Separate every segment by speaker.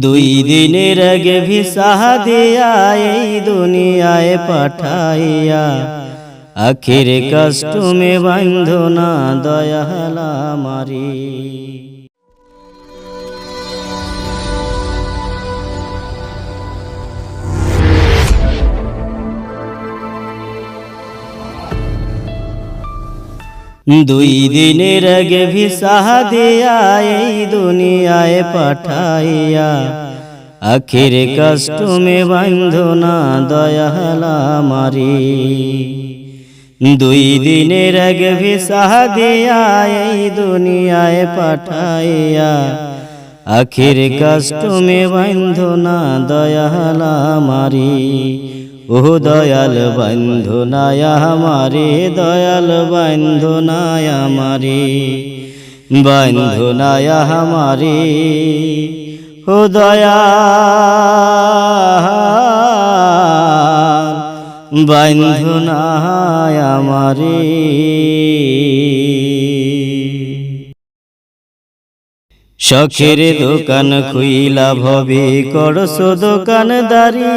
Speaker 1: দুই দিনের আগে ভিসা দিয়া এই দুনিয়ায় পাঠাইয়া আখির কষ্টমে বান্ধনা দয়ালা মারি। দুই দিনের আগে ভিসা দিয়া এই দুনিয়ায় পাঠাইয়া, আখির কষ্টমে বান্ধনা দয়ালা মারি। দুই দিনের আগে ভিসা দিয়া এই দুনিয়ায় পাঠাইয়া, আখির কষ্টমে বান্ধনা দয়ালা মারি। ও দয়াল বন্ধুনায় আমারে দয়াল বন্ধুনায় আমারে বন্ধুনায় আমারে। ও দয়াল বন্ধুনায় আমারে। শখের দোকান খুইলা ভবে করছ দোকানদারি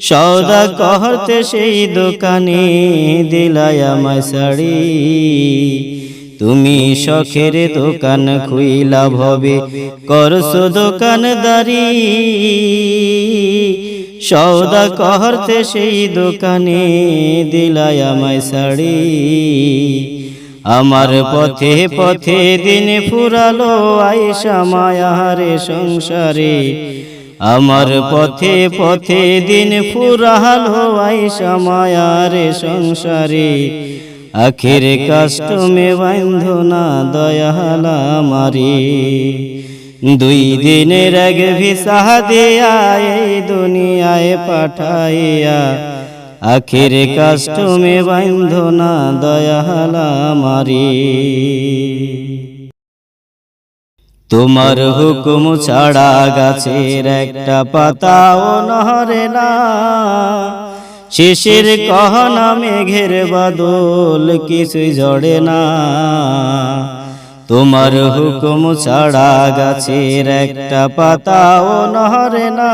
Speaker 1: সৌদা কহতে সেই দোকানে দিলায় আমায় শাড়ি। তুমি শখের দোকান খুইলা ভবে করছ দোকানদারি সৌদা কহতে সেই দোকানে দিলায় আমায় শাড়ি। আমার পথে পথে দিন ফুরালো আয়সা মায়ারে সংসারে। আমার পথে পথে দিন ফুরালো আয়সা মায়ারে সংসারে। আখের কাষ্টমে বান্ধনা দয়ালা মারি দুই দিনের এক ভিসা দিয়া এই দুনিয়ায় পাঠাইয়া। আখের কাষ্টমে বান্ধনা দয়ালা মারি তোমার হুকুম ছাড়া গাছের একটা পাতাও নহরে না। শিশির কহনা মেঘের বাদল কিছুই ঝরে না। তোমার হুকুম ছাড়া গাছের একটা পাতাও নহরে না।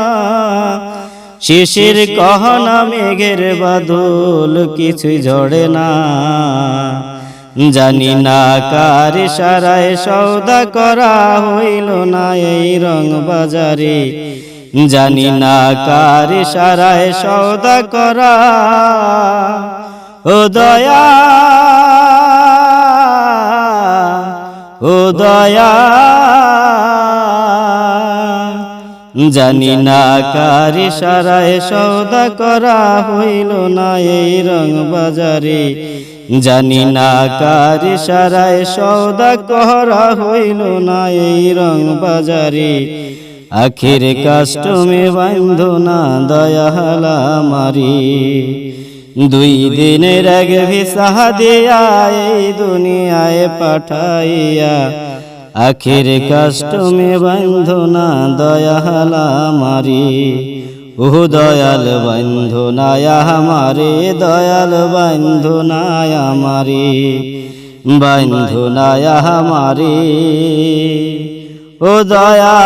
Speaker 1: শিশির কহনা মেঘের বাদল, কিছুই ঝরে না। জানি না কার সারায় সৌদা করা হইল না এই রং বাজারে। জানি না কার সারায় সৌদা করা। ও দয়া ও দয়া। জানি না কার সারায় সৌদা করা হইল না এই রং বাজারে জানি না কার সারায় সৌদা করা হইল না এই রং বাজারে আখির কাষ্টমে বান্ধনা দয়ালা মারি দুই দিনের আগে ভিসা দিয়া এই দুনিয়ায় পাঠাইয়া আখির কাষ্টমে বান্ধনা, দয়ালা মারি ও দয়াল বন্ধুনায় আমারে, দয়াল বন্ধুনায় আমারে। বন্ধুনায় আমারে। ও দয়া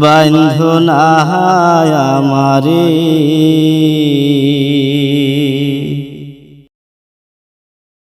Speaker 1: বন্ধুনায় আমারে।